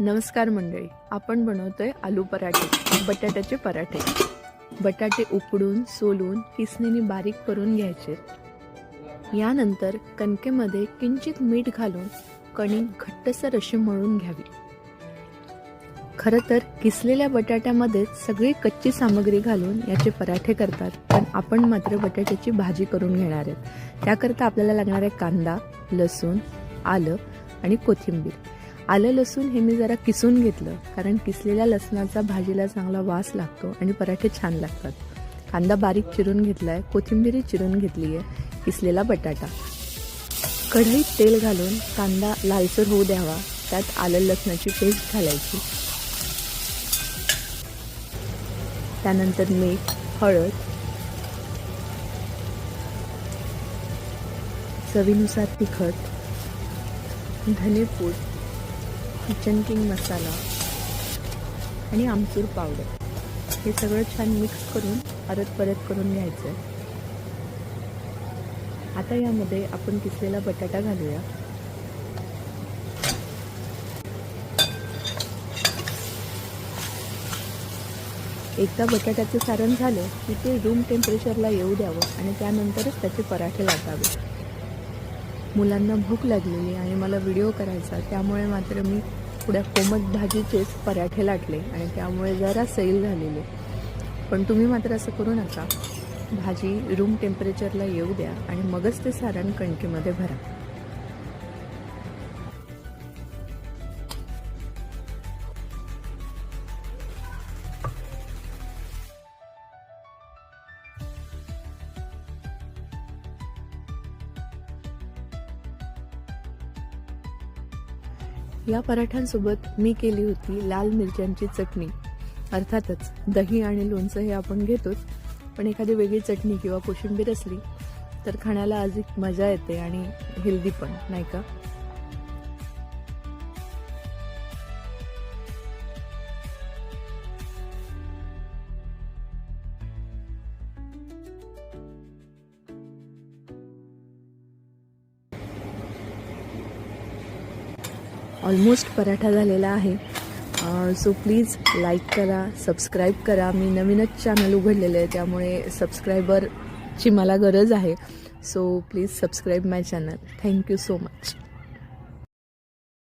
नमस्कार मंडळी आपण बनवतोय आलू पराठे बटाट्याचे पराठे. बटाटे उकडून सोलून किसणीने बारीक करून घ्यायचे. यानंतर कणकेमध्ये किंचित मीठ घालून कणिक घट्टसर अशी मळून घ्यावी. खरं तर किसलेल्या बटाट्यामध्ये सगळी कच्ची सामग्री घालून याचे पराठे करतात पण आपण मात्र बटाट्याची भाजी करून घेणार आहेत. त्याकरता आपल्याला लागणार आहे कांदा लसूण आलं आणि कोथिंबीर. आलं लसूण हे मी जरा किसून घेतलं कारण किसलेल्या लसणाचा भाजीला चांगला वास लागतो आणि पराठे छान लागतात. कांदा बारीक चिरून घेतला आहे कोथिंबीरी चिरून घेतली आहे किसलेला बटाटा. कढईत तेल घालून कांदा लालसर होऊ द्यावा त्यात आलं लसणाची पेस्ट घालायची. त्यानंतर मीठ हळद. चवीनुसार तिखट. धनेपूड. किचन किंग मसाला आणि आमचूर पावडर हे सगळं छान मिक्स करून परत परत करून घ्यायचं आहे आता यामध्ये आपण किसलेला बटाटा घालूया. एकदा बटाट्याचं सारण झालं की ते रूम टेम्परेचरला येऊ द्यावं आणि त्यानंतरच त्याचे पराठे लाटावे. मुलांना भूक लागलेली आणि मला व्हिडिओ करायचा त्यामुळे मात्र मी थोड्या कोमट भाजीचेच पराठे लाटले आणि त्यामुळे जरा सैल झालेले. पण तुम्ही मात्र असं करू नका. भाजी रूम टेम्परेचरला येऊ द्या आणि मगच ते सारण कणकेमध्ये भरा. या पराठ्यांसोबत मी केली होती लाल मिरच्यांची चटणी. अर्थातच दही आणि लोणचं हे आपण घेतोच पण एखादी वेगळी चटणी किंवा कोशिंबीर असली तर खाण्याला अधिक मजा येते आणि हेल्दी पण नाही का? ऑलमोस्ट पराठा झालेला आहे. सो प्लीज लाईक करा सबस्क्राईब करा. मी नवीनच चॅनल उघडलेलं आहे त्यामुळे सबस्क्रायबरची मला गरज आहे. So please subscribe my channel thank you so much